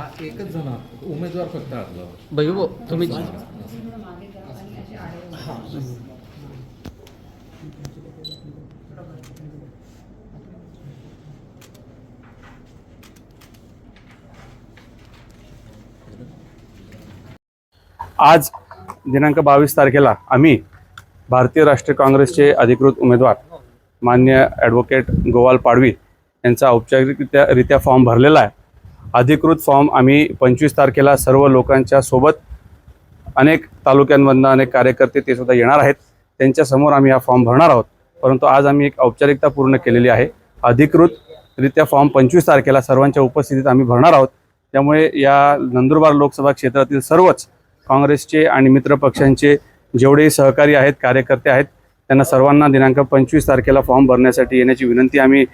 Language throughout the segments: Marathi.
हा एकच जण उमेदवार फक्त आपला भैया तुम्ही आज दिनांक बावीस तारखेला आम्ही भारतीय राष्ट्रीय काँग्रेसचे अधिकृत उमेदवार मान्य ॲडव्होकेट गोवाल पाडवी यांचा औपचारिकरित्या रित्या फॉर्म भरलेला आहे. अधिकृत फॉर्म आम्ही पंचवीस तारखेला सर्व लोकांच्या सोबत अनेक तालुक्यांमधनं अनेक कार्यकर्ते ते सुद्धा येणार आहेत. त्यांच्यासमोर आम्ही हा फॉर्म भरणार आहोत. परंतु आज आम्ही एक औपचारिकता पूर्ण केलेली आहे. अधिकृतरित्या फॉर्म पंचवीस तारखेला सर्वांच्या उपस्थितीत आम्ही भरणार आहोत. त्यामुळे या नंदुरबार लोकसभा क्षेत्रातील सर्वच काँग्रेसचे आणि मित्र पक्षांचे जेवढेही सहकारी आहेत कार्यकर्ते आहेत त्यांना सर्वांना दिनांक पंचवीस तारखेला फॉर्म भरण्यासाठी येण्याची विनंती आम्ही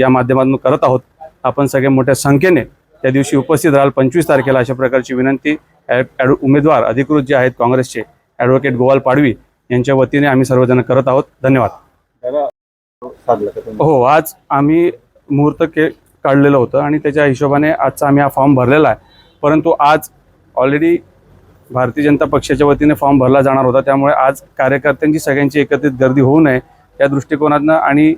या माध्यमातून करत आहोत. आपण सगळे मोठ्या संख्येने त्या दिवशी उपस्थित राहाल. पंचवीस तारखेला अशा प्रकारची विनंती ॲड- उमेदवार अधिकृत जे आहेत काँग्रेसचे ॲडव्होकेट गोवाल पाडवी यांच्या वतीने आम्ही सर्वजण करत आहोत. धन्यवाद. हो आज आम्ही मुहूर्त के काढलेलं होतं आणि त्याच्या हिशोबाने आजचा आम्ही हा फॉर्म भरलेला आहे. परंतु आज ऑलरेडी भारतीय जनता पक्षाच्या वतीने फॉर्म भरला जाणार होता. त्यामुळे आज कार्यकर्त्यांची सगळ्यांची एकत्रित गर्दी होऊ नये. या दृष्टिकोनातनं आणि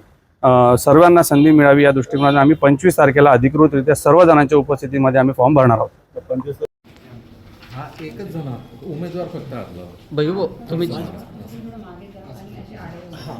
सर्वांना संधी मिळावी या दृष्टिकोनातून आम्ही पंचवीस तारखेला अधिकृतरित्या सर्व जणांच्या उपस्थितीमध्ये आम्ही फॉर्म भरणार आहोत. हा एकच जण उमेदवार फक्त तुम्ही हा.